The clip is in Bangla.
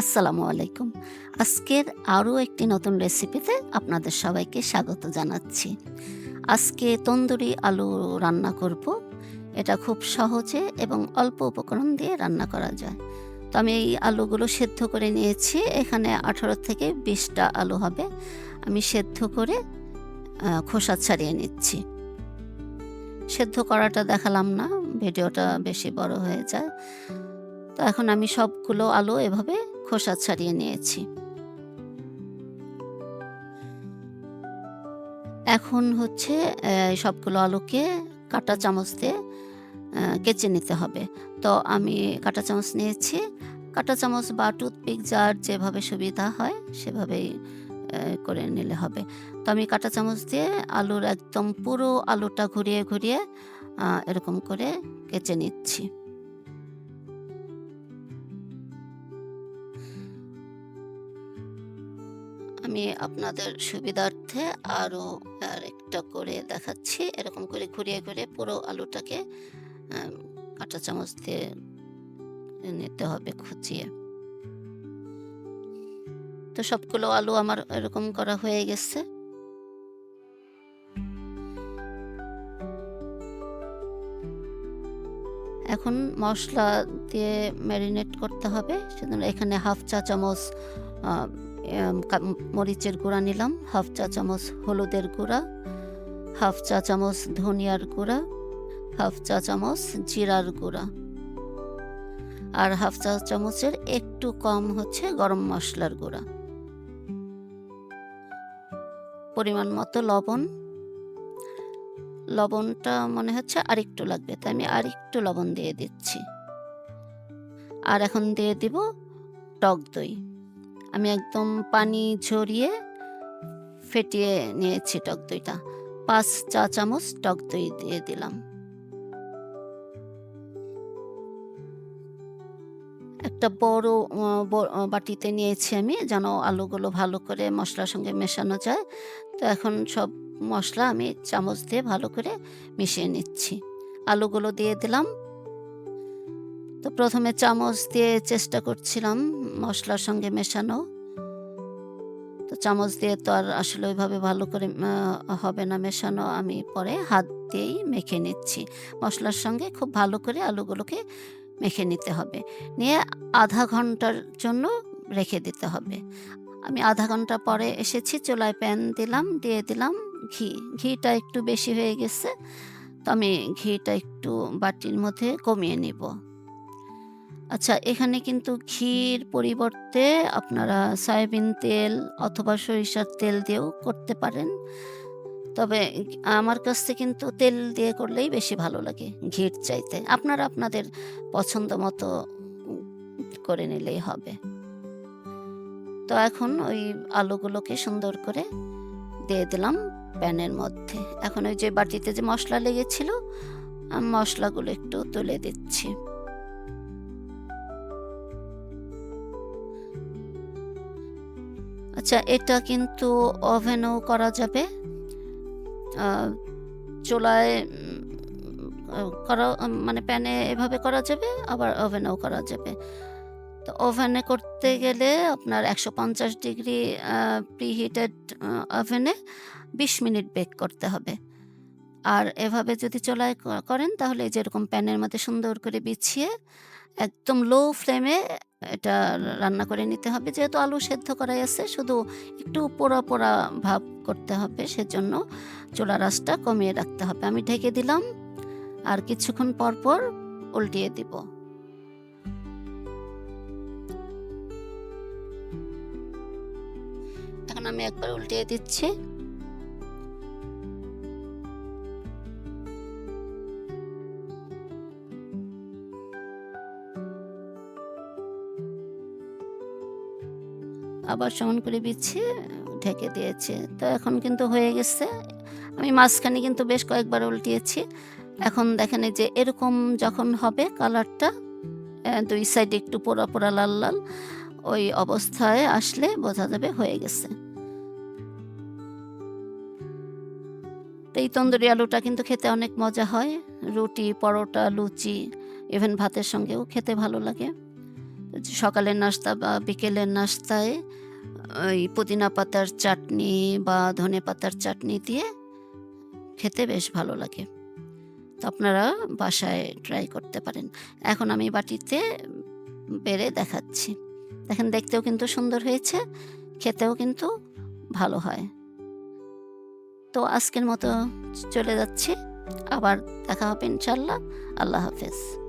আসসালামু আলাইকুম। আজকের আরও একটি নতুন রেসিপিতে আপনাদের সবাইকে স্বাগত জানাচ্ছি। আজকে তন্দুরি আলু রান্না করব। এটা খুব সহজে এবং অল্প উপকরণ দিয়ে রান্না করা যায়। তো আমি এই আলুগুলো সেদ্ধ করে নিয়েছি। এখানে আঠারো থেকে বিশটা আলু হবে। আমি সেদ্ধ করে খোসা ছাড়িয়ে নিচ্ছি। সেদ্ধ করাটা দেখালাম না, ভিডিওটা বেশি বড় হয়ে যায়। তো এখন আমি সবগুলো আলু এভাবে খোসা ছাড়িয়ে নিয়েছি। এখন হচ্ছে সবগুলো আলুকে কাঁটা চামচ দিয়ে কেচে নিতে হবে। তো আমি কাঁটা চামচ নিয়েছি। কাঁটা চামচ বা টুথপিক যার যেভাবে সুবিধা হয়, সেভাবেই করে নিলে হবে। তো আমি কাঁটা চামচ দিয়ে আলুর একদম পুরো আলুটা ঘুরিয়ে ঘুরিয়ে এরকম করে কেচে নিচ্ছি। আমি আপনাদের সুবিধার্থে আরও আরেকটা করে দেখাচ্ছি। এরকম করে ঘুরিয়ে ঘুরিয়ে পুরো আলুটাকে কাঁটা চামচ দিয়ে নিতে হবে খুঁচিয়ে। তো সবগুলো আলু আমার এরকম করা হয়ে গেছে। এখন মশলা দিয়ে ম্যারিনেট করতে হবে, সেজন্য এখানে হাফ চা চামচ মরিচের গুঁড়া নিলাম, হাফ চা চামচ হলুদের গুঁড়া, হাফ চা চামচ ধনিয়ার গুঁড়া, হাফ চা চামচ জিরার গুঁড়া। আর হাফ চা চামচের একটু কম হচ্ছে গরম মশলার গুঁড়া। পরিমাণ মতো লবণ। লবণটা মনে হচ্ছে আরেকটু লাগবে, তাই আমি আরেকটু লবণ দিয়ে দিচ্ছি। আর এখন দিয়ে দিব টক দই। আমি একদম পানি ঝরিয়ে ফেটিয়ে নিয়েছি টক দইটা। পাঁচ চা চামচ টক দই দিয়ে দিলাম। একটা বড় বাটিতে নিয়েছি আমি যেন আলুগুলো ভালো করে মশলার সঙ্গে মেশানো যায়। তো এখন সব মশলা আমি চামচ দিয়ে ভালো করে মিশিয়ে নিচ্ছি। আলুগুলো দিয়ে দিলাম। তো প্রথমে চামচ দিয়ে চেষ্টা করছিলাম মশলার সঙ্গে মেশানো। তো চামচ দিয়ে তো আর আসলে ওইভাবে ভালো করে হবে না মেশানো। আমি পরে হাত দিয়েই মেখে নিচ্ছি। মশলার সঙ্গে খুব ভালো করে আলুগুলোকে মেখে নিতে হবে। নিয়ে আধা ঘণ্টার জন্য রেখে দিতে হবে। আমি আধা ঘণ্টা পরে এসেছি, চুলায় প্যান দিলাম, দিয়ে দিলাম ঘি। ঘিটা একটু বেশি হয়ে গেছে, তো আমি ঘিটা একটু বাটির মধ্যে কমিয়ে নিব। আচ্ছা এখানে কিন্তু ঘির পরিবর্তে আপনারা সয়াবিন তেল অথবা সরিষার তেল দিয়েও করতে পারেন। তবে আমার কাছে কিন্তু তেল দিয়ে করলেই বেশি ভালো লাগে ঘির চাইতে। আপনারা আপনাদের পছন্দ মতো করে নিলেই হবে। তো এখন ওই আলুগুলোকে সুন্দর করে দিয়ে দিলাম প্যানের মধ্যে। এখন ওই যে বাটিতে যে মশলা লেগেছিল মশলাগুলো একটু তুলে দিচ্ছি। আচ্ছা এটা কিন্তু ওভেনও করা যাবে। চুলায় করা মানে প্যানে এভাবে করা যাবে, আবার ওভেনেও করা যাবে। তো ওভেনে করতে গেলে আপনার একশো পঞ্চাশ ডিগ্রি প্রিহিটেড ওভেনে বিশ মিনিট বেক করতে হবে। আর এভাবে যদি চুলায় করেন তাহলে যেরকম প্যানের মধ্যে সুন্দর করে বিছিয়ে একদম লো ফ্লেমে এটা রান্না করে নিতে হবে। যেহেতু আলু সেদ্ধ করাই আছে, শুধু একটু পোড়া পোড়া ভাব করতে হবে, সেজন্য চোলা রাসটা কমিয়ে রাখতে হবে। আমি ঢেকে দিলাম, আর কিছুক্ষণ পর পর উল্টিয়ে দিব। এখন আমি একবার উল্টিয়ে দিচ্ছি। আবার সমান করে বিছিয়ে ঢেকে দিয়েছে। তো এখন কিন্তু হয়ে গেছে। আমি মাঝখানে কিন্তু বেশ কয়েকবার উল্টিয়েছি। এখন দেখেন যে এরকম যখন হবে কালারটা দুই সাইডে একটু পোড়া পোড়া লাল লাল, ওই অবস্থায় আসলে বোঝা যাবে হয়ে গেছে। এই তন্দুরি আলুটা কিন্তু খেতে অনেক মজা হয়। রুটি, পরোটা, লুচি ইভেন ভাতের সঙ্গেও খেতে ভালো লাগে। সকালের নাস্তা বা বিকেলের নাস্তায় ওই পুদিনা পাতার চাটনি বা ধনে পাতার চাটনি দিয়ে খেতে বেশ ভালো লাগে। তো আপনারা বাসায় ট্রাই করতে পারেন। এখন আমি বাটিতে বেড়ে দেখাচ্ছি। দেখেন, দেখতেও কিন্তু সুন্দর হয়েছে, খেতেও কিন্তু ভালো হয়। তো আজকের মতো চলে যাচ্ছি। আবার দেখা হবে ইনশাল্লাহ আল্লাহ হাফেজ।